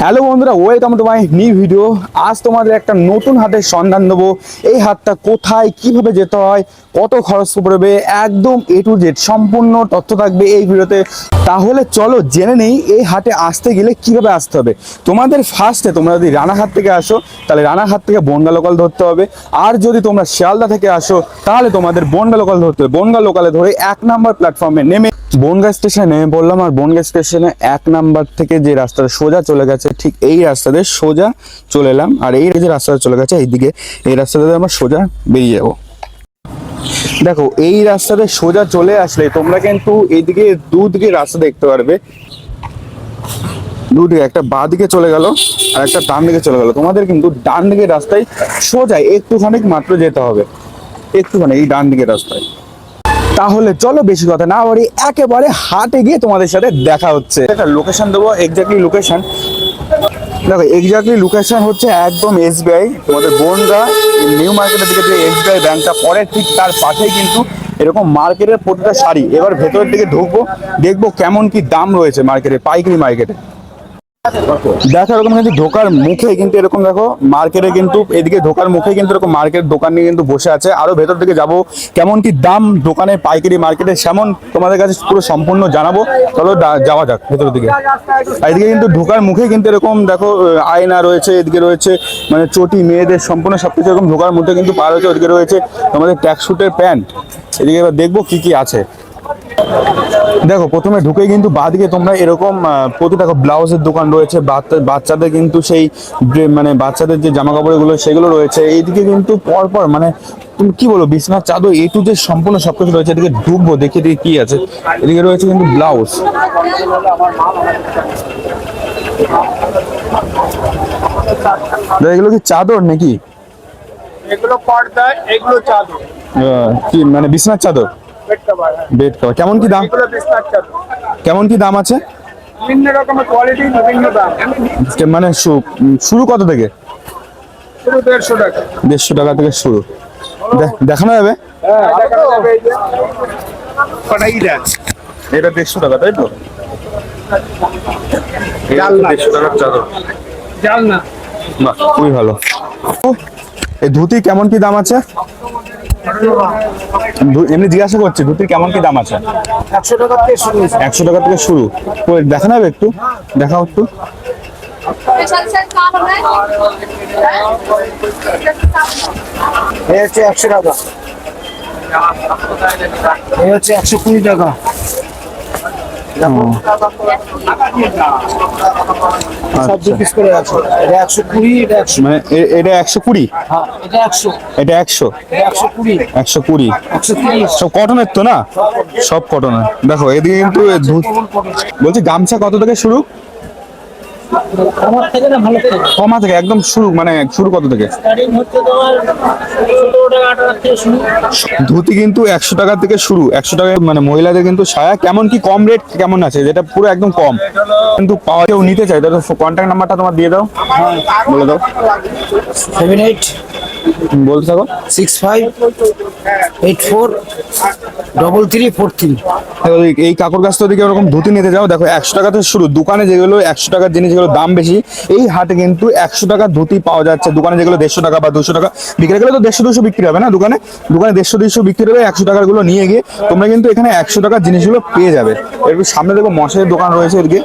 Hello বন্ধুরা, welcome to my new video. আজ তোমাদের একটা নতুন হাতের সন্ধান দেবো। এই হাতটা কোথায়, কীভাবে যেতে হয়, কত খরচ পড়বে, একদম এ টু জেড সম্পূর্ণ তথ্য থাকবে এই ভিডিওতে। তাহলে চলো জেনে নেই এই হাটে আসতে গেলে কীভাবে আসতে হবে। তোমাদের ফার্স্টে তোমরা যদি রানাঘাট থেকে আসো, তাহলে রানাঘাট থেকে বনগা লোকাল ধরতে হবে। আর যদি তোমরা শিয়ালদা থেকে আসো, তাহলে তোমাদের বনগা লোকাল ধরতে হবে। বনগা লোকালে ধরে এক নাম্বার প্ল্যাটফর্মে নেমে বনগা স্টেশনে বললাম আর বনগা স্টেশনে এক নাম্বার থেকে যে রাস্তাটা সোজা চলে গেছে, ঠিক এই রাস্তাতে সোজা চলে এলাম। আর এই যে রাস্তাটা চলে গেছে, এইদিকে এই রাস্তাতে আমরা সোজা বেরিয়ে যাব। দেখো, এই রাস্তাতে সোজা চলে আসলে তোমরা কিন্তু এইদিকে দুদিকে রাস্তা দেখতে পারবে। দুদিকে, একটা বাঁ দিকে চলে গেল আর একটা ডান দিকে চলে গেল। তোমাদের কিন্তু ডান দিকের রাস্তায় সোজা একটুখানি মাত্র যেতে হবে। একটুখানি এই ডান দিকের রাস্তায়। তাহলে চলো বেশি কথা না বলি একেবারে হাটে গিয়ে তোমাদের সাথে দেখা হচ্ছে। একটা লোকেশন দেবো এক্স্যাক্টলি লোকেশন দেখো এক্স্যাক্টলি লোকেশন হচ্ছে একদম এসবিআই তোমাদের বোনরা নিউ মার্কেটের দিকে যে এসবিআই ব্যাংকটা পরে ঠিক তার পাশেই কিন্তু এরকম মার্কেটের প্রতিটা শাড়ি এবার ভেতরের দিকে ঢুকবো, দেখব কেমন কি দাম রয়েছে মার্কেটে পাইকারি মার্কেটে দেখো, এরকম কিন্তু ঢোকার মুখে কিন্তু এরকম দেখো মার্কেটে কিন্তু এদিকে ঢোকার মুখে কিন্তু এরকম মার্কেট দোকান নিয়ে কিন্তু বসে আছে। আরও ভেতর দিকে যাব, কেমন কি দাম দোকানে, পাইকারি মার্কেটে সেমন তোমাদের কাছে পুরো সম্পূর্ণ জানাব। চলো যাওয়া যাক ভেতর দিকে। এদিকে কিন্তু ঢোকার মুখে কিন্তু এরকম দেখো আয়না রয়েছে, এদিকে রয়েছে মানে চটি, মেয়েদের সম্পূর্ণ সবকিছু এরকম ঢোকার মধ্যে কিন্তু পাওয়া রয়েছে ওদিকে রয়েছে তোমাদের ট্যাক্স শুটের প্যান্ট এদিকে এবার দেখব কি কি আছে। দেখো প্রথমে ঢুকে কিন্তু বাদিকে তোমরা এরকম প্রতি দেখো ব্লাউজের দোকান রয়েছে বাচ্চা- বাচ্চাদের কিন্তু সেই মানে বাচ্চাদের যে জামা কাপড়গুলো সেগুলো রয়েছে। এইদিকে কিন্তু পরপর মানে তুমি কি বলো বিছনার চাদর এ টু যে সম্পূর্ণ সবকিছু রয়েছে। এদিকে ঢুকবো দেখে দেখে কি আছে। এদিকে রয়েছে কিন্তু ব্লাউজ। এগুলো কি চাদর নাকি? এগুলো পর্দা এগুলো চাদর। কি মানে বিছনার চাদর? বেড কভার কেমন কি দাম? কেমন কি দাম আছে? বিভিন্ন রকমের কোয়ালিটি বিভিন্ন দাম। মানে শুরু কত থেকে? শুরু দেড়শো টাকা। থেকে শুরু। দেখানো যাবে? হ্যাঁ এটা দেড়শো টাকা তাই তো? জালনা। দেড়শো টাকার চাদর। জাল না। বাহ খুবই ভালো। এই ধুতি কেমন কি দাম আছে? এমনি জিজ্ঞাসা করছি ধুতির কেমন কি দাম আছে? একশো টাকা থেকে শুরু। একশো টাকা থেকে শুরু। দেখানো যাবে একটু? দেখাও একটু। একশো টাকা। এই হচ্ছে একশো কুড়ি টাকা। মানে এটা একশো কুড়ি? এটা একশো। একশো? কুড়ি। সব কটনের তো না? সব কটনের। দেখো এদিকে কিন্তু বলছি গামছা কত থেকে শুরু? কমা থেকে একদম শুরু মানে শুরু কত থেকে? ধুতি কিন্তু একশো টাকা থেকে শুরু একশো টাকা মানে মহিলাদের কিন্তু সায়া কেমন কি কম রেট কেমন আছে যেটা পুরো একদম কম। কিন্তু পাওয়া কেউ নিতে চাই তাহলে কন্ট্যাক্ট নাম্বারটা তোমার দিয়ে দাও। বলে দাও। সেভেন এইট হুম, বলতে থাকো। Six five eight four double three four three এই- কাকুর কাছ থেকে ওরকম ধুতি নিতে যাও। দেখো একশো টাকা থেকে শুরু। দোকানে যেগুলো একশো টাকার জিনিস যেগুলো দাম বেশি এই হাটে কিন্তু একশো টাকার ধুতি পাওয়া যাচ্ছে। দোকানে যেগুলো দেড়শো টাকা বা দুশো টাকা বিক্রি গেলে তো দেড়শো দুশো বিক্রি হবে না দোকানে? দোকানে দেড়শো দুশো বিক্রি হবে একশো টাকারগুলো নিয়ে গিয়ে তোমরা কিন্তু এখানে একশো টাকার জিনিসগুলো পেয়ে যাবে। একটু সামনে দেখো মশাইয়ের দোকান রয়েছে এদিকে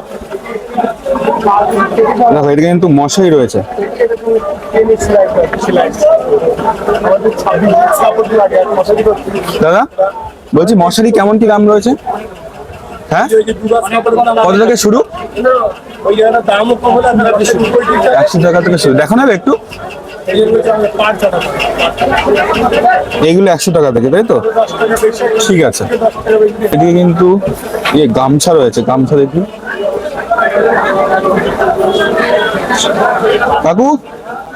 দেখো, এদিকে কিন্তু মশাই রয়েছে। দাদা, বলছি মশারি কেমন কি দাম রয়েছে? হ্যাঁ? কত থেকে শুরু? একশো টাকা থেকে শুরু। দেখো না একটু। এইগুলো একশো টাকা থেকে, তাই তো? ঠিক আছে। এদিকে কিন্তু ইয়ে গামছা রয়েছে, গামছা দেখি। কাকু,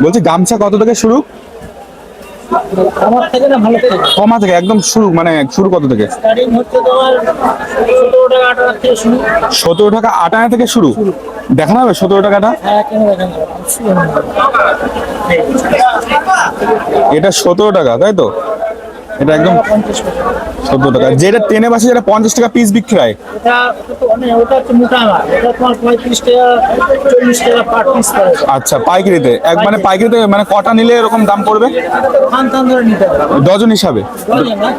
বলছি গামছা কত থেকে শুরু? কমা থেকে, একদম শুরু মানে শুরু কত থেকে? সতেরো টাকা আঠারো থেকে শুরু। দেখানো হবে সতেরো টাকাটা এটা সতেরো টাকা, তাই তো? এটা একদম চোদ্দ টাকা। যেটা টেনে বাসে যেটা পঞ্চাশ টাকা পিস বিক্রি হয়। আচ্ছা পাইকারিতে। এক মানে পাইকারিতে মানে কটা নিলে এরকম দাম পড়বে? খান থান ধরে নিতে হবে। ডজন হিসাবে। না?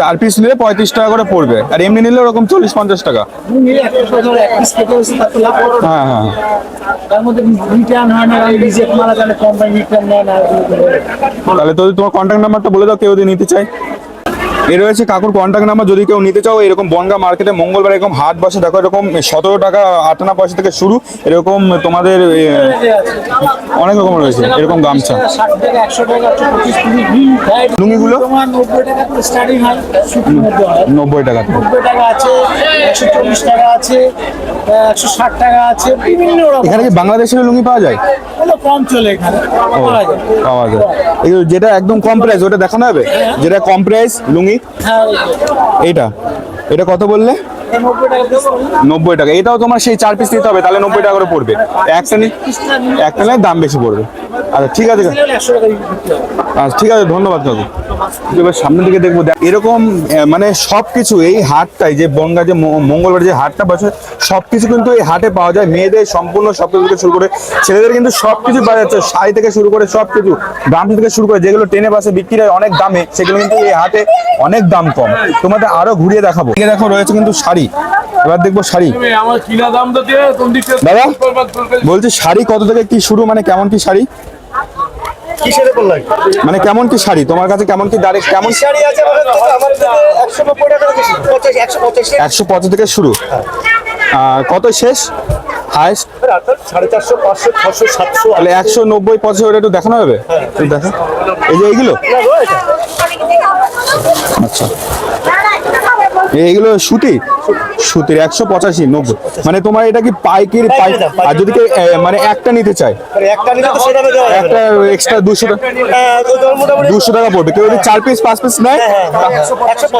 চার পিস নিলে পঁয়ত্রিশ টাকা করে পড়বে। আর এমনি নিলে ওরকম চল্লিশ পঞ্চাশ টাকা। হ্যাঁ হ্যাঁ। তাহলে তো তোমার কন্ট্যাক্ট নাম্বারটা বলে কেউ যদি নিতে চায় এ রয়েছে কাকুর কন্ট্যাক্ট নাম্বার যদি কেউ নিতে চাও, এরকম বনগা মার্কেটে মঙ্গলবার এরকম হাট বসে, দেখো এরকম সতেরো টাকা আটানা পয়সা থেকে শুরু, এরকম তোমাদের অনেক রকম রয়েছে, এরকম গামছা। লুঙ্গিগুলো? নব্বই টাকা আছে চল্লিশ টাকা আছে বাংলাদেশের লুঙ্গি পাওয়া যায়? যেটা একদম কম প্রাইস ওটা দেখানো হবে যেটা কম প্রাইস লুঙ্গি? এইটা। এটা কত বললে? নব্বই টাকা। এটাও তোমার সেই চার পিস নিতে হবে তাহলে নব্বই টাকা করে পড়বে। একটা একটা নিলে দাম বেশি পড়বে। আচ্ছা ঠিক আছে। আচ্ছা ঠিক আছে ধন্যবাদ কাকু। এবার সামনের দিকে দেখব দেখ, এরকম মানে সবকিছু এই হাটটাই যে বনগা যে মঙ্গলবার যে হাটটা বসে সবকিছু কিন্তু এই হাটে পাওয়া যায়। মেয়েদের সম্পূর্ণ সবকিছু থেকে শুরু করে ছেলেদের কিন্তু সব কিছু পাওয়া যাচ্ছে। শাড়ি থেকে শুরু করে সব কিছু দাম থেকে শুরু করে যেগুলো ট্রেনে বাসে বিক্রি হয় অনেক দামে সেগুলো কিন্তু এই হাটে অনেক দাম কম। তোমাদের আরও ঘুরিয়ে দেখাবো। দেখো রয়েছে কিন্তু শাড়ি। এবার দেখব শাড়ি। দাদা বলছি শাড়ি কত থেকে কি শুরু মানে কেমন কি শাড়ি? কিসের উপর লাগে? মানে কেমন কি শাড়ি? তোমার কাছে কেমন কি দাঁড়িয়ে কেমন শাড়ি আছে একশো নব্বই থেকে শুরু। কত শেষ? হাইস্ট সাড়ে চারশো পাঁচশো ছশো সাতশো। তাহলে একশো নব্বই পঁচাশি ওটা একটু দেখানো হবে একটু দেখা। এই যে এইগুলো? আচ্ছা। এইগুলো সুতি? সুতির একশো পঁচাশি নব্বই। মানে তোমার এটা কি পাইকারি পাই আর যদি কেউ মানে একটা নিতে চায়? মানে একটা এক্সট্রা দুশো টাকা হ্যাঁ, দুশো টাকা পড়বে। কেউ যদি চার পিস পাঁচ পিস নেয়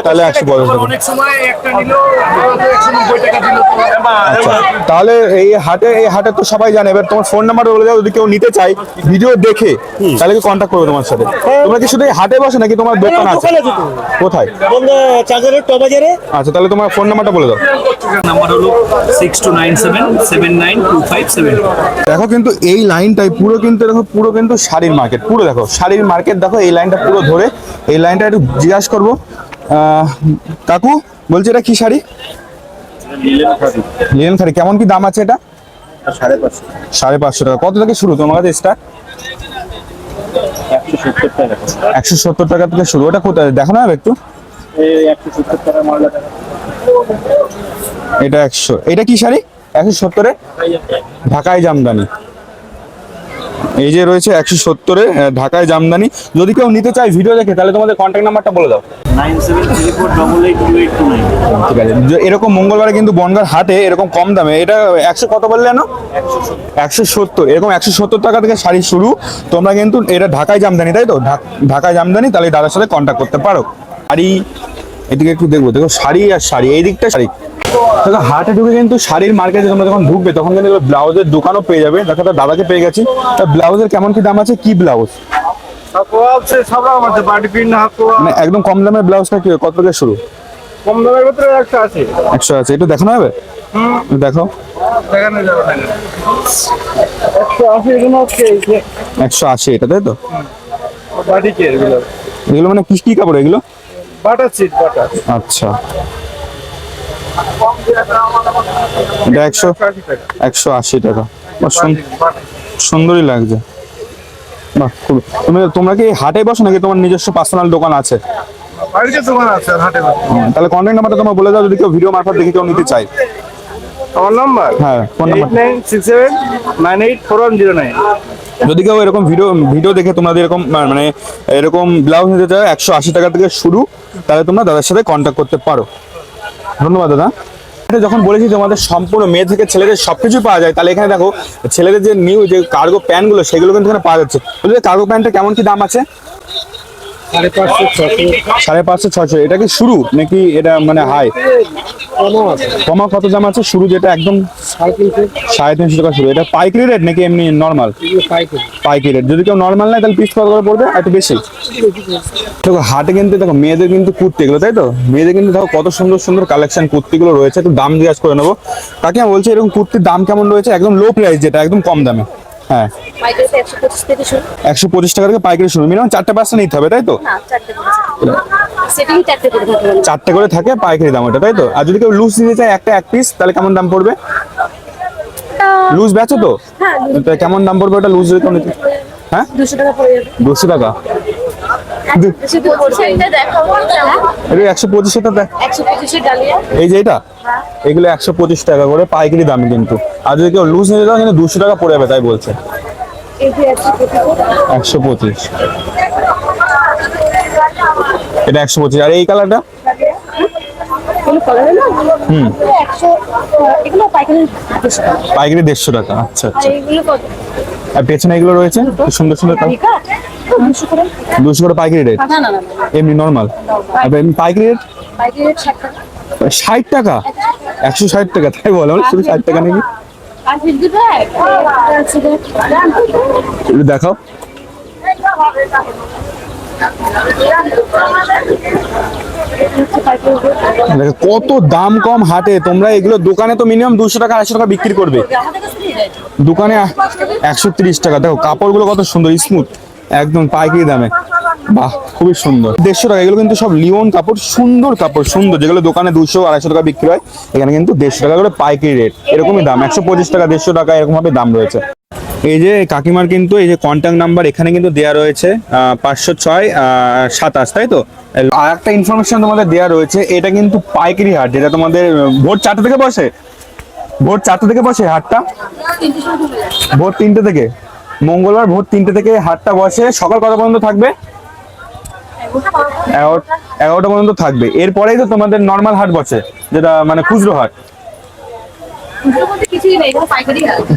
তাহলে একশো পঞ্চাশ টাকা। অনেক সময় একটা নিল একশো নব্বই টাকা দিল। আচ্ছা তাহলে এই হাটে এই হাটে তো সবাই জানে। এবার তোমার ফোন নাম্বার বলে দাও যদি কেউ নিতে চায় ভিডিও দেখে তাহলে কি কন্ট্যাক্ট করবে তোমার সাথে। তোমরা কি শুধু এই হাটে বসে নাকি তোমার দোকান আছে। কোথায়? বন্ধু চার্জারের টবাজারে আচ্ছা তাহলে তোমার ফোন নাম্বারটা বলে দাও। নাম্বার হলো six two nine seven seven nine two five seven দেখো কিন্তু এই লাইনটাই পুরো কিন্তু দেখো পুরো কিন্তু শাড়ির মার্কেট পুরো দেখো শাড়ির মার্কেট দেখো এই লাইনটা পুরো ধরে এই লাইনটা একটু জিজ্ঞাসা করব। কাকু বলছি এটা কি শাড়ি? লিলেন শাড়ি। কেমন কি দাম আছে এটা? সাড়ে পাঁচশো সাড়ে পাঁচশো টাকা। কত থেকে শুরু তোমার কাছে স্টার্ট একশো সত্তর টাকা। একশো সত্তর টাকা থেকে শুরু। ওটা কোথায়? দেখানো হবে একটু। এটা একশো। এটা কি শাড়ি? একশো সত্তরে? ঢাকায় জামদানি। এই যে রয়েছে একশো সত্তরে ঢাকায় জামদানি। যদি কেউ নিতে চায় ভিডিও দেখে তাহলে তোমাদের কন্ট্যাক্ট নাম্বারটা বলে দাও। ঠিক আছে। এরকম মঙ্গলবারে কিন্তু বনগার হাটে এরকম কম দামে। এটা একশো কত বললে না একশো সত্তর। এরকম একশো সত্তর টাকা থেকে শাড়ি শুরু। তোমরা কিন্তু এটা ঢাকায় জামদানি তাই তো? ঢাক- ঢাকায় জামদানি তাহলে দাদার সাথে কন্ট্যাক্ট করতে পারো। শাড়ি এদিকে একটু দেখব। দেখো শাড়ি আর শাড়ি এই দিকটা শাড়ি। দেখো হাটে ঢুকে কিন্তু শাড়ির মার্কেটে তোমরা যখন ঢুকবে তখন কিন্তু ব্লাউজের দোকানও পেয়ে যাবে। দেখো তার দাদাকে পেয়ে গেছি। তা ব্লাউজের কেমন কি দাম আছে? কি ব্লাউজ? মানে একদম কম দামের ব্লাউজটা কি কত থেকে শুরু? কম দামের ভিতরে একটা আছে একশো আছে একটু দেখানো হবে দেখো একশো আশি এটা তাই তো? এগুলো। এগুলো মানে কি কি কাপড় এগুলো? বাটার সিট বাটার। আচ্ছা। এটা একশো একশো আশি টাকা। সুন্দরই লাগছে। বাহ খুব তুমি তোমরা কি হাটে বসো নাকি তোমার নিজস্ব পার্সোনাল দোকান আছে? বাড়িতে দোকান আছে আর হাটে তাহলে কন্ট্যাক্ট নাম্বারটা তোমার বলে দাও যদি কেউ ভিডিও মারফত দেখে কেউ নিতে চায়। আমার নাম্বার হ্যাঁ phone number nine six seven nine eight four one zero nine যদি কেউ এরকম ভিডিও ভিডিও দেখে তোমাদের এরকম মানে এরকম ব্লাউজ নিতে চাও একশো আশি টাকা থেকে শুরু তাহলে তোমরা দাদার সাথে কন্ট্যাক্ট করতে পারো। ধন্যবাদ দাদা। এটা যখন বলেছি তোমাদের সম্পূর্ণ মেয়ে থেকে ছেলেদের সবকিছু পাওয়া যায় তাহলে এখানে দেখো ছেলেদের যে নিউ যে কার্গো প্যান্টগুলো সেগুলো কিন্তু এখানে পাওয়া যাচ্ছে। বলছি কার্গো প্যান্টটা কেমন কি দাম আছে? সাড়ে পাঁচশো ছশো। সাড়ে পাঁচশো ছশো। এটা কি শুরু? নাকি এটা মানে হাই কমা কত দাম আছে? শুরু যেটা একদম সাড়ে তিনশো। টাকা শুরু। এটা পাইকারি রেট নাকি এমনি নর্মাল পাইকারি। রেট যদি কেউ নর্মাল নেয় তাহলে পিস কত করে পড়বে? একটু বেশি। দেখো হাটে কিন্তু দেখো মেয়েদের কিন্তু কুর্তি এগুলো তাই তো? মেয়েদের কিন্তু দেখো কত সুন্দর সুন্দর কালেকশন কুর্তিগুলো রয়েছে। একটু দাম জিজ্ঞাসা করে নেব। তাকে আমি বলছি এরকম কুর্তির দাম কেমন রয়েছে? একদম লো প্রাইস যেটা একদম কম দামে। হ্যাঁ। একশো পঁচিশ টাকা থেকে পাইকারি শুরু। মিনিমাম চারটে পাঁচটা নিতে হবে তাই তো? চারটে করে থাকে মানে। চারটে করে থাকে পাইকারি দাম ওটা তাই তো? আর যদি কেউ লুজ নিতে চায় একটা এক পিস তাহলে কেমন দাম পড়বে? লুজ বেচো তো? হ্যাঁ তা কেমন দাম পড়বে ওটা লুজ যদি কেউ নিতে হ্যাঁ? দুশো টাকা দুশো টাকা শুধু পড়ছে দেখাবো এটা একশো পঁচিশ এই যে এটা? এগুলো একশো পঁচিশ টাকা করে পাইকারি দাম কিন্তু। আর যদি কেউ লুজ নিতে চাও কিন্তু দুশো টাকা পড়ে যাবে তাই বলছে। একশো পঁচিশ। এটা একশো পঁচিশ। আর এই কালারটা? পাইকারি দেড়শো টাকা। আচ্ছা আর আচ্ছা আর পেছনে এগুলো রয়েছে? সুন্দর সুন্দর দুশো করে? পাইকারি রেট এমনি নর্মাল আর এমনি পাইকারি রেট ষাট টাকা। একশো ষাট টাকা তাই বলো শুধু ষাট টাকা নাকি? দেখাও। দেখো কত দাম কম হাটে। তোমরা এগুলো দোকানে তো মিনিমাম দুশো টাকা আড়াইশো টাকা বিক্রি করবে। দোকানে একশো তিরিশ টাকা। দেখো কাপড়গুলো কত সুন্দর স্মুথ একদম পাইকারি দামে। বাহ, খুবই সুন্দর। দেড়শো টাকা, এগুলো কিন্তু সব লিওন কাপড়, সুন্দর কাপড়, সুন্দর। যেগুলো দোকানে দুশো আড়াইশো টাকা বিক্রি হয়, এখানে কিন্তু দেড়শো টাকা করে পাইকারি রেট। এরকমই দাম, একশো পঁচিশ টাকা, দেড়শো টাকা এরকম ভাবে দাম রয়েছে। এই যে কাকিমার কিন্তু, এই যে কন্ট্যাক্ট নাম্বার এখানে কিন্তু দেওয়া রয়েছে পাঁচশো ছয় সাতাশ, তাই তো? আর একটা ইনফরমেশন তোমাদের দেওয়া রয়েছে, এটা কিন্তু পাইকারি হাট, যেটা তোমাদের ভোর চারটে থেকে বসে? ভোর চারটে থেকে বসে হাটটা? ভোর তিনটে থেকে? মঙ্গলবার ভোর তিনটে থেকে হাটটা বসে। সকাল কটা পর্যন্ত থাকবে? এগারো- এগারোটা পর্যন্ত থাকবে। এরপরেই তো তোমাদের নর্মাল হাট বসে যেটা মানে খুচরো হাট।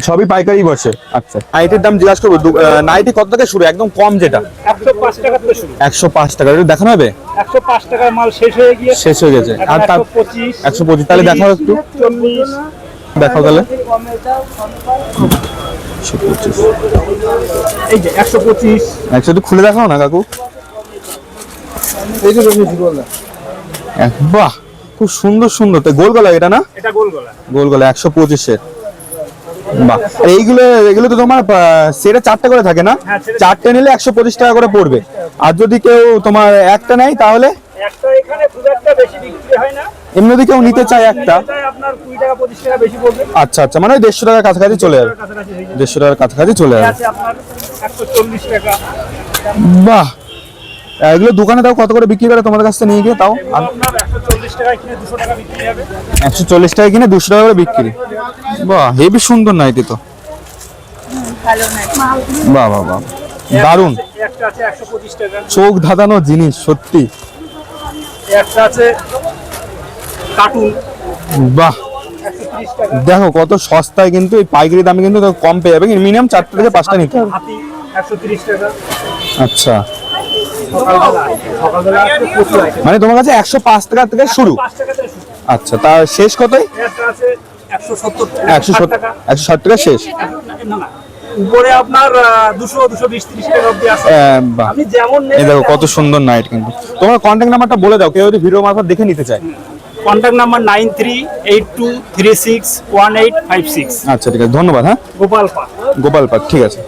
সবই পাইকারি বসে। আচ্ছা। নাইটির দাম জিজ্ঞাসা করব দু- নাইটি কত থেকে শুরু? একদম কম যেটা। একশো পাঁচ টাকা এটা দেখানো হবে? একশো পাঁচ টাকার মাল শেষ হয়ে গিয়ে শেষ হয়ে গেছে। আর তার একশো পঁচিশ তাহলে দেখাও একটু। দেখাও তাহলে। এই যে একশো পঁচিশ। একশো খুলে দেখাও না কাকু। এই যে এক- বাহ খুব সুন্দর সুন্দর। তো গোল গলা এটা না? এটা গোল গলা। গোল গলা একশো পঁচিশের। বাহ এইগুলো এগুলো তো তোমার সেটা চারটে করে থাকে না? হ্যাঁ, চারটে নিলে একশো পঁচিশ টাকা করে পড়বে। আর যদি কেউ তোমার একটা নেয় তাহলে? একটা এখানে খুব একটা বেশি বিক্রি হয় না। এমনি যদি কেউ নিতে চায় একটা? আপনার কুড়ি টাকা পঁচিশ টাকা বেশি পড়বে। আচ্ছা আচ্ছা মানে ওই দেড়শো টাকার কাছাকাছি চলে যাবে। দেড়শো টাকার কাছাকাছি চলে যাবে একশো চল্লিশ টাকা। বাহ! এগুলো দোকানে তাও কত করে বিক্রি করে তোমাদের কাছ থেকে নিয়ে গিয়ে তাও? একশো চল্লিশ টাকায় কিনে দুশো টাকা কিনে দুশো টাকা করে বিক্রি। বাহ হেবি সুন্দর নাইটি তো। বাহ বাহ বাহ। দারুণ। একটা আছে একশো পঁচিশ টাকা। চোখ ধাঁধানো জিনিস সত্যি। একটা আছে কার্টুন। বাহ। দেখো কত সস্তায় কিন্তু এই পাইকারি দামে কিন্তু কম পেয়ে যাবে। মিনিমাম চারটে থেকে পাঁচটা নিতে হবে। আচ্ছা। মানে তোমার কাছে একশো পাঁচ টাকা থেকে শুরু। আচ্ছা তার শেষ কতই? একশো সত্তর একশো ষাট টাকা শেষ। উপরে আপনার দুশো দুশো বিশ ত্রিশ টাকা অব্দি আছে। আপনি যেমন এই দেখো কত সুন্দর নাইট কিন্তু। তোমার কন্ট্যাক্ট নাম্বারটা বলে দাও কেউ যদি ভিডিও মারফত দেখে নিতে চায়। Contact number nine three eight two three six one eight five six আচ্ছা ঠিক আছে ধন্যবাদ হ্যাঁ? গোপাল পাক গোপাল পাক ঠিক আছে।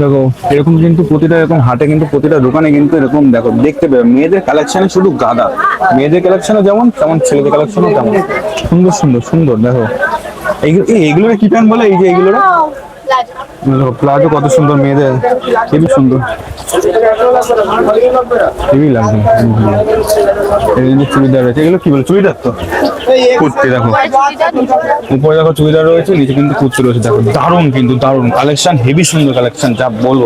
দেখো এরকম কিন্তু প্রতিটা এরকম হাটে কিন্তু প্রতিটা দোকানে কিন্তু এরকম দেখো দেখতে পাবে মেয়েদের কালেকশনে শুধু গাদা। মেয়েদের কালেকশনে যেমন তেমন ছেলেদের কালেকশনও তেমন। সুন্দর সুন্দর সুন্দর দেখো। এইগুলো এই- এইগুলোর কি প্যান্ট বলে? এই যে এইগুলোর প্লাজো কত সুন্দর মেয়েদের। খুবই সুন্দর। হেভি লাগবে। যে চুড়িদার রয়েছে, এগুলো কি বলে? চুড়িদার তো? কুর্তি, দেখো। উপরে দেখো চুড়িদার রয়েছে, নিচে কিন্তু কুর্তি রয়েছে। দেখো, দারুণ কিন্তু, দারুণ। কালেকশন, হেভি সুন্দর কালেকশন, যা বলব।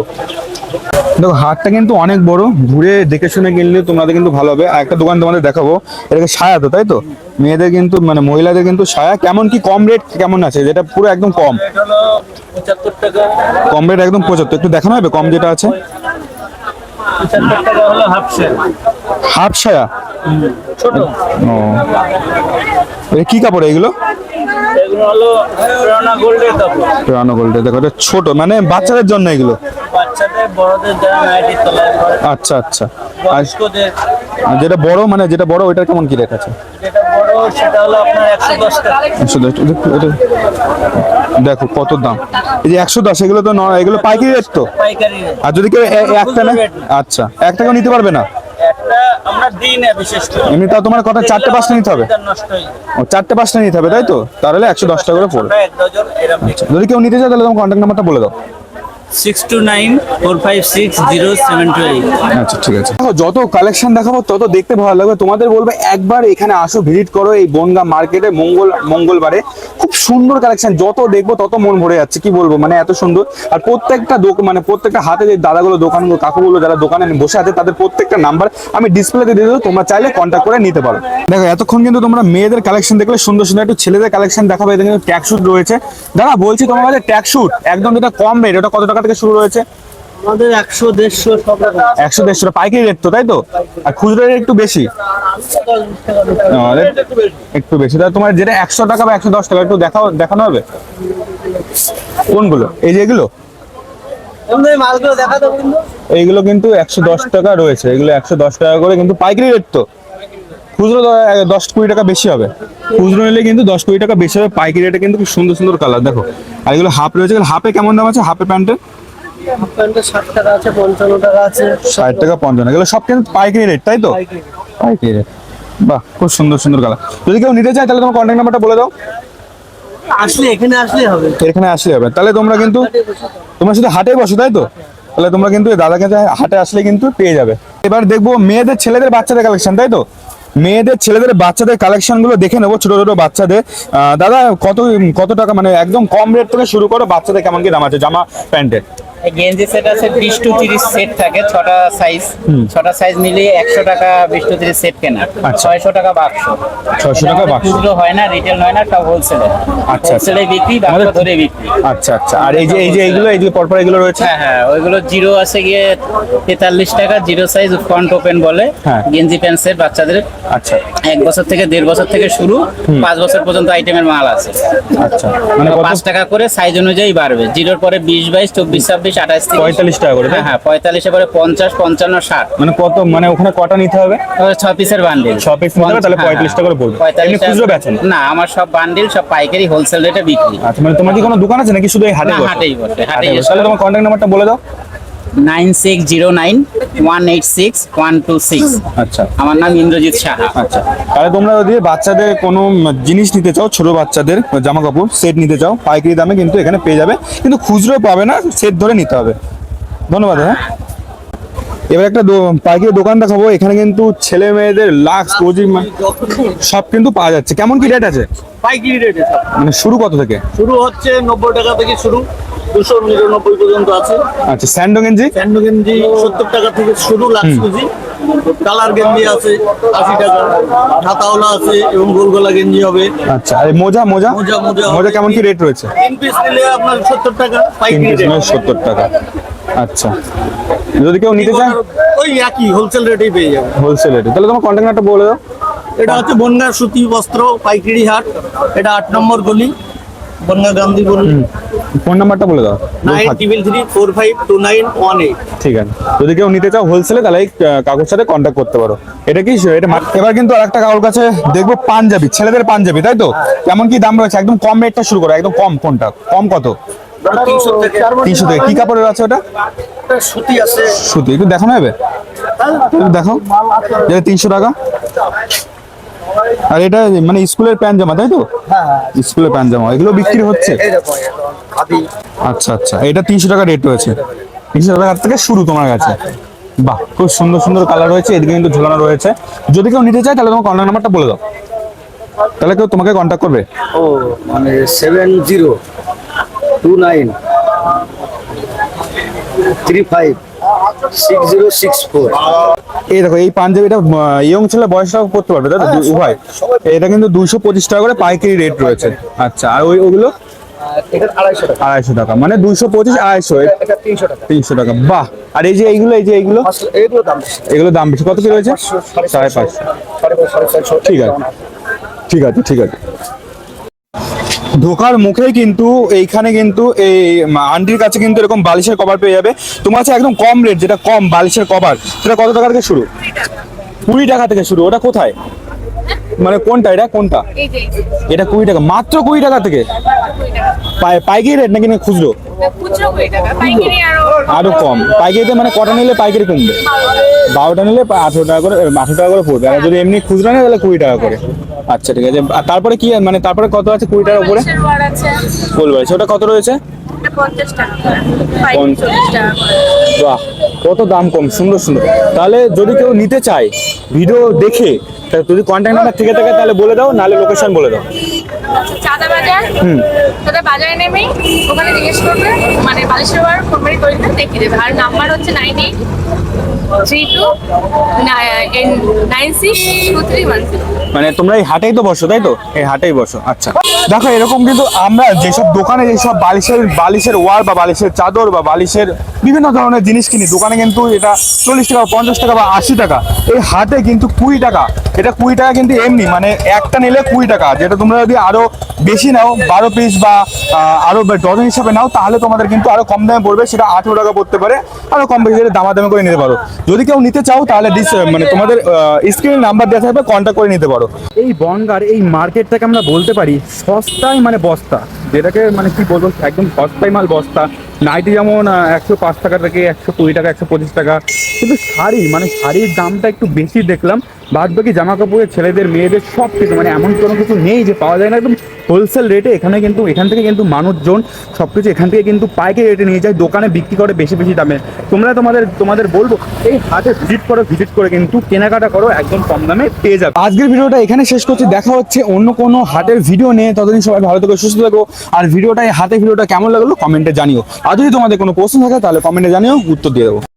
দেখো হাটটা কিন্তু অনেক বড়। ঘুরে দেখে শুনে কিনলে তোমাদের কিন্তু ভালো হবে। আর একটা দোকান তোমাদের দেখাবো। এটাকে সায়া তো, তাই তো? মেয়েদের কিন্তু মানে মহিলাদের কিন্তু সায়া। কেমন কি কম রেট কেমন আছে? যেটা পুরো একদম কম। কম রেট একদম পঁচাত্তর। একটু দেখানো হবে কম যেটা আছে? হাফ সায়া ছোট। ও। এটা কি কাপড় এগুলো? পুরানা গোল্ডের দেখো এটা ছোট। মানে বাচ্চাদের জন্য এগুলো? আচ্ছা আচ্ছা। আর যেটা বড় মানে যেটা বড় ওইটার কেমন কি রেট আছে? সেটা হলো আপনার টাকা। দেখো কত দাম। এই যে একশো দশ এগুলো তো ন- এগুলো পাইকারি রেট তো? পাইকারি আর যদি কেউ একটা নেয়? আচ্ছা এক টাকা নিতে পারবে না? একটা আমরা দিই না বিশেষ করে। এমনি তাও তোমার কথা চারটে পাঁচটা নিতে হবে। ও চারটে পাঁচটা নিতে হবে তাই তো? তাহলে একশো দশ টাকা করে পড়বে। যদি কেউ নিতে চায় তাহলে তোমার কন্ট্যাক্ট নাম্বারটা বলে দাও। Six two nine four five six zero seven two eight আচ্ছা ঠিক আছে। যত কালেকশন দেখাবো তত দেখতে ভালো লাগবে। তোমাদের বলব একবার এখানে আসো ভিজিট করো এই বনগা মার্কেটে মঙ্গল মঙ্গলবারে। খুব সুন্দর কালেকশন যত দেখব তত মন ভরে যাচ্ছে। কি বলব? মানে এত সুন্দর। আর প্রত্যেকটা মানে প্রত্যেকটা হাতে যে দাদাগুলো দোকানগুলো কাকুগুলো যারা দোকানে বসে আছে তাদের প্রত্যেকটা নাম্বার আমি ডিসপ্লেতে দিয়ে দেবো। তোমরা চাইলে কন্ট্যাক্ট করে নিতে পারো। দেখো এতক্ষণ কিন্তু তোমরা মেয়েদের কালেকশন দেখলে সুন্দর সুন্দর একটু ছেলেদের কালেকশন দেখাবে। এখানে কিন্তু ট্যাক শুট রয়েছে। দাদা বলছি তোমার কাছে ট্যাক শুট একদম যেটা কম রেট ওটা কত টাকা থেকে শুরু রয়েছে? আমাদের একশো দেড়শো সব রকম। একশো দেড়শো পাইকারি রেট তো তাই তো? আর খুচরো রেট একটু বেশি। একটু বেশি। তাহলে তোমার যেটা একশো টাকা বা একশো দশ টাকা একটু দেখাও দেখানো হবে? কোনগুলো? এই যে এগুলো? এইগুলো কিন্তু একশো দশ টাকা রয়েছে। এগুলো একশো দশ টাকা করে কিন্তু পাইকারি রেট তো। খুচরো দশ কুড়ি টাকা বেশি হবে। খুচরো নিলে কিন্তু দশ কুড়ি টাকা বেশি হবে। পাইকারি রেটে কিন্তু খুব সুন্দর সুন্দর কালার। দেখো আর এগুলো হাফ রয়েছে। হাফে কেমন দাম আছে? হাফে প্যান্টের ষাট টাকা আছে পঞ্চান্ন টাকা আছে। ষাট টাকা পঞ্চান্ন। এগুলো সব কিন্তু পাইকারি রেট তাই তো? পাইকারি রেট। বাহ খুব সুন্দর সুন্দর কালার। যদি কেউ নিতে চায় তাহলে তোমার কন্ট্যাক্ট নাম্বারটা বলে দাও। আসলে এখানে আসলে হবে। এখানে আসলে হবে। তাহলে তোমরা কিন্তু তোমরা শুধু হাটে বসো তাই তো? তাহলে তোমরা কিন্তু দাদাকে হাটে আসলে কিন্তু পেয়ে যাবে। এবার দেখব মেয়েদের ছেলেদের বাচ্চাদের কালেকশন তাই তো? মেয়েদের ছেলেদের বাচ্চাদের কালেকশনগুলো দেখে নেব ছোট ছোট বাচ্চাদের। দাদা কত কত টাকা মানে একদম কম রেট থেকে শুরু করো বাচ্চাদের কেমন কি দাম আছে? জামা প্যান্টের? গেঞ্জি সেট আছে বিশ টু তিরিশ সেট থাকে ছটা সাইজ ছটা সাইজ মিলিয়ে একশো টাকা বিশ টু তিরিশ সেট কেনা। আচ্ছা। ছয়শো টাকা বাক্স। 600 টাকা বাক্স। খুচরো হয় না রিটেল হয় না সব হোলসেলে আচ্ছা। হোলসেলে বিক্রি বাক্স ধরে বিক্রি। আচ্ছা আচ্ছা। আর এই যে এই যে এইগুলো এই যে পরপর এগুলো রয়েছে? হ্যাঁ হ্যাঁ ওইগুলো জিরো আছে গিয়ে তেতাল্লিশ টাকা জিরো সাইজ ফ্রন্ট ওপেন বলে। হ্যাঁ। গেঞ্জি প্যান্ট সেট বাচ্চাদের। আচ্ছা। এক বছর থেকে দেড় বছর থেকে শুরু পাঁচ বছর পর্যন্ত আইটেমের মাল আছে। আচ্ছা। মানে পাঁচ টাকা করে সাইজ অনুযায়ী বাড়বে। জিরোর পরে বিশ বাইশ চব্বিশ ছাব্বিশ আঠাশ পঁয়তাল্লিশ টাকা করে হ্যাঁ হ্যাঁ পঁয়তাল্লিশে পরে পঞ্চাশ পঞ্চান্ন ষাট। মানে কত মানে ওখানে কটা নিতে হবে? ছ পিসের বান্ডিল ছ piece নিতে হবে, তাহলে 45 টাকা করে পড়বে। এমনি খুচরো বেচেন? না আমার সব বান্ডিল সব পাইকারি হোলসেল রেটে বিক্রি। আচ্ছা মানে তোমার কি কোনো দোকান আছে নাকি শুধু এই হাটে হাটেই বসে, হাটেই হাটে। তাহলে তোমার কন্ট্যাক্ট নাম্বারটা বলে দাও। Nine six zero nine one eight six one two six. আচ্ছা। আমার নাম ইন্দ্রজিৎ সাহা। আচ্ছা। তাহলে তোমরা যদি বাচ্চাদের কোনো জিনিস নিতে চাও ছোট বাচ্চাদের জামা কাপড় সেট নিতে চাও পাইকারি দামে কিন্তু এখানে পেয়ে যাবে। কিন্তু খুচরো পাবে না সেট ধরে নিতে হবে। ধন্যবাদ হ্যাঁ। এবার একটা দো- পাইকারি দোকান দেখাবো। এখানে কিন্তু ছেলে মেয়েদের লাক্স কোজি সব কিন্তু পাওয়া যাচ্ছে। কেমন কি রেট আছে? পাইকারি রেটে মানে শুরু কত থেকে? শুরু হচ্ছে নব্বই টাকা থেকে শুরু। দুশো নিরানব্বই পর্যন্ত আছে। আচ্ছা স্যান্ডো গেঞ্জি? স্যান্ডো গেঞ্জি সত্তর টাকা থেকে শুরু লাক্স কেজি কালার গেঞ্জি আছে আশি টাকা। হাতাওলা আছে এবং গোলগোলা গেঞ্জি হবে। আচ্ছা আর মোজা মোজা? মোজা, মোজা। মোজা কেমন কি রেট রয়েছে? তিন পিস নিলে আপনার সত্তর টাকা পাইকারি সত্তর টাকা। আচ্ছা। যদি কেউ নিতে চায়? ওই একই হোলসেল রেটেই পেয়ে যাবে। হোলসেল রেটে তাহলে তোমার কন্ট্যাক্ট নাম্বারটা বলে দাও। এটা হচ্ছে বনগাঁ সুতি বস্ত্র পাইকারি হাট। এটা আট নম্বর গলি বনগাঁ গান্ধী গলি। ফোন নাম্বারটা বলে দাও। Nine triple three four five two nine one eight ঠিক আছে। যদি কেউ নিতে চাও হোলসেলে তাহলে এই কাকুর সাথে কন্ট্যাক্ট করতে পারো। এটা কি এটা এবার কিন্তু আরেকটা কাকুর কাছে দেখব পাঞ্জাবি ছেলেদের পাঞ্জাবি তাই তো? কেমন কি দাম রয়েছে? একদম কম রেটটা শুরু করো একদম কম কোনটা? কম কত? তিনশো থেকে। তিনশো থেকে। কি কাপড়ের আছে ওটা? সুতি আছে। সুতি একটু দেখানো যাবে? একটু দেখো যেটা তিনশো টাকা। আর এটা মানে স্কুলের প্যান্ট জামা তাই তো? স্কুলের প্যান্ট জামা এগুলো বিক্রি হচ্ছে? আচ্ছা আচ্ছা। এটা তিনশো টাকা রেট রয়েছে। তিনশো টাকার থেকে শুরু তোমার কাছে। বাহ খুব সুন্দর সুন্দর কালার রয়েছে। এদিকে কিন্তু ঝোলানো রয়েছে। যদি কেউ নিতে চায় তাহলে তোমার কন্ট্যাক্ট নাম্বারটা বলে দাও। তাহলে কেউ তোমাকে কন্ট্যাক্ট করবে। ও মানে seven zero two nine three five six zero six four এই দেখো এই পাঞ্জাবিটা ইয়ং ছেলে বয়সটাও করতে পারবে উভয়। এটা কিন্তু দুইশো পঁচিশ টাকা করে পাইকারি রেট রয়েছে। আচ্ছা আর ওই ওগুলো? আড়াইশো টাকা। মানে দুইশো পঁচিশ আড়াইশো। তিনশো টাকা। বাহ! আর এই যে এইগুলো এই যে এইগুলো? এগুলো দাম বেশি। কত কি রয়েছে? সাড়ে পাঁচশো। ঠিক আছে। ঠিক আছে ঠিক আছে। ঢোকার মুখেই কিন্তু এইখানে কিন্তু এই আন্টির কাছে কিন্তু এরকম বালিশের কভার পেয়ে যাবে। তোমার কাছে একদম কম রেট যেটা কম বালিশের কভার। সেটা কত টাকা থেকে শুরু? কুড়ি টাকা থেকে শুরু। ওটা কোথায়? মানে কোনটা এটা? কোনটা? এটা কুড়ি টাকা। মাত্র কুড়ি টাকা থেকে? পাই- পাইকারি রেট নাকি না খুচরো আরও কম। পাইকারিতে মানে কটা নিলে পাইকারি কমবে? বারোটা নিলে আঠেরো টাকা করে আঠেরো টাকা করে পড়বে। আর যদি এমনি খুচরো নেয় তাহলে কুড়ি টাকা করে। আচ্ছা ঠিক আছে। আর তারপরে কি মানে তারপরে কত আছে কুড়ি টাকার উপরে? আছে। সেটা কত রয়েছে? বাহ। কত দাম কম? সুন্দর সুন্দর। তাহলে যদি কেউ নিতে চায় ভিডিও দেখে যদি কন্ট্যাক্ট নাম্বার থেকে থাকে তাহলে বলে দাও নাহলে লোকেশন বলে দাও। আচ্ছা, চাঁদা বাজার। চাঁদা বাজারে ওখানে জিজ্ঞেস করবে মানে বালিশের ওয়ার ফোনমারি করে দিলে দেখিয়ে দেবে। আর নাম্বার হচ্ছে nine eight three two nine six two three one মানে তোমরা এই হাটেই তো বসো তাই তো? এই হাটেই বসো আচ্ছা। দেখো, এরকম কিন্তু আমরা যেসব দোকানে যেসব বালিশের বালিশের ওয়ার বা বালিশের চাদর বা বালিশের বিভিন্ন ধরনের জিনিস কিনি, দোকানে কিন্তু এটা চল্লিশ টাকা, পঞ্চাশ টাকা বা আশি টাকা। এই হাতে কিন্তু কুড়ি টাকা। এটা কুড়ি টাকা কিন্তু এমনি মানে একটা নিলে কুড়ি টাকা। যেটা তোমরা যদি আরও বেশি নাও বারো পিস বা আহ, আরও ডজন হিসাবে নাও তাহলে তোমাদের কিন্তু আরও কম দামে পড়বে সেটা আঠেরো টাকা পড়তে পারে আরও কম বেশি দামাদামি করে নিতে পারো। যদি কেউ নিতে চাও তাহলে মানে তোমাদের স্ক্রিনে নাম্বার দেওয়া থাকবে কন্ট্যাক্ট করে নিতে পারো। এই বনগার এই মার্কেটটাকে আমরা বলতে পারি সস্তায় মানে বস্তা। যেটাকে মানে কি বলব একদম সস্তায় মাল বস্তা। নাইটি যেমন একশো পাঁচ টাকা থেকে একশো কুড়ি টাকা একশো পঁচিশ টাকা। কিন্তু শাড়ি মানে শাড়ির দামটা একটু বেশি দেখলাম। বাদ বাকি জামা কাপড়ের ছেলেদের, মেয়েদের সব কিছু মানে এমন কোনো কিছু নেই যে পাওয়া যায় না। একদম হোলসেল রেটে এখানে কিন্তু, এখান থেকে কিন্তু মানুষজন সব কিছু এখান থেকে কিন্তু পাইকারি রেটে নিয়ে যায়, দোকানে বিক্রি করে বেশি বেশি দামে। তোমরা তোমাদের তোমাদের বলব, এই হাটে ভিজিট করো ভিজিট করে কিন্তু কেনাকাটা করো, একদম কম দামে পেয়ে যাবে। আজকের ভিডিওটা এখানে শেষ করছি, দেখা হচ্ছে অন্য কোনো হাটের ভিডিও নিয়ে। ততদিন সবাই ভালো থেকো, সুস্থ থাকো। আর ভিডিওটা, এই হাতে ভিডিওটা কেমন লাগল কমেন্টে জানিও। আর যদি তোমাদের কোনো প্রশ্ন থাকে, তাহলে কমেন্টে জানিও, উত্তর দিয়ে দেবো।